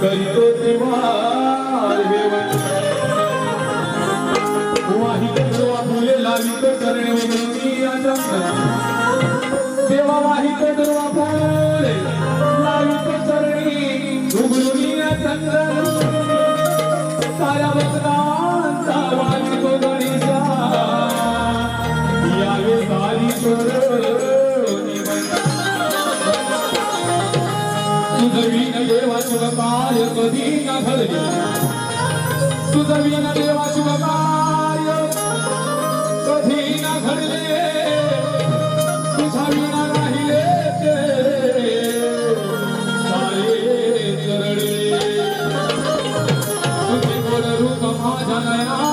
करीतो तेव्हा फुले लावित करणे तेव्हा वाहित सर्व फुले लावित करणे उघडून चंद्र देवा शुभ कार्य कधी न घडले तुझं वीण देवा शुभ कार्य कधी न घडले तुझा वीणा राहिले ते सारे चरडे तुझे गोड रूप माझ्या नया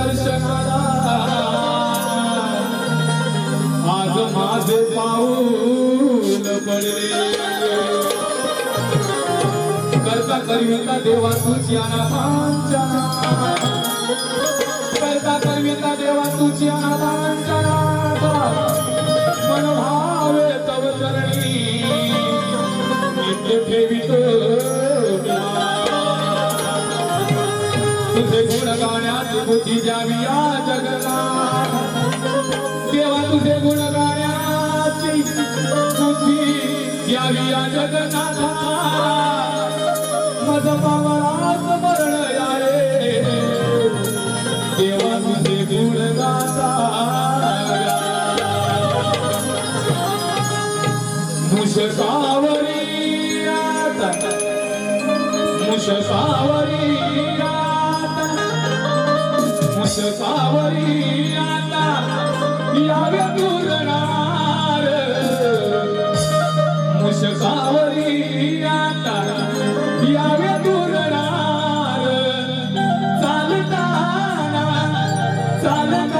दर्शनाला. आज माझे पाऊल पडले. करता करिता देवा तुझी अनाथांच्या करता करिता देवा तुझी अनाथांच्या मन भावे तव चरणी. ठेवितो. तुझे गुण गाण्याची बुद्धी द्यावी या जगला देवा तुझे गुण गाण्याची बुद्धी द्यावी या जगनाथा मज पावळाच स्मरण या देवा तुझे गुण गाता मुशकावरी आता. मुशकावरी आता यावे दुरणार मुशकावरी आता यावे दुरणार चालताना चालताना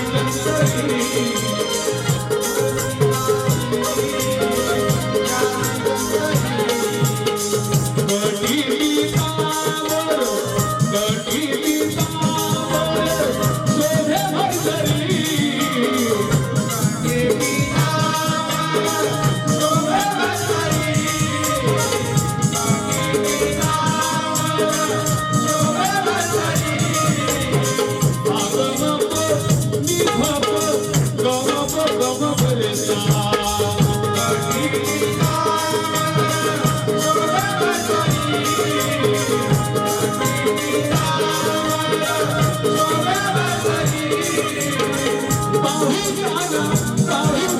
Paris, Paris, Paris.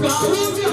Go, go, go.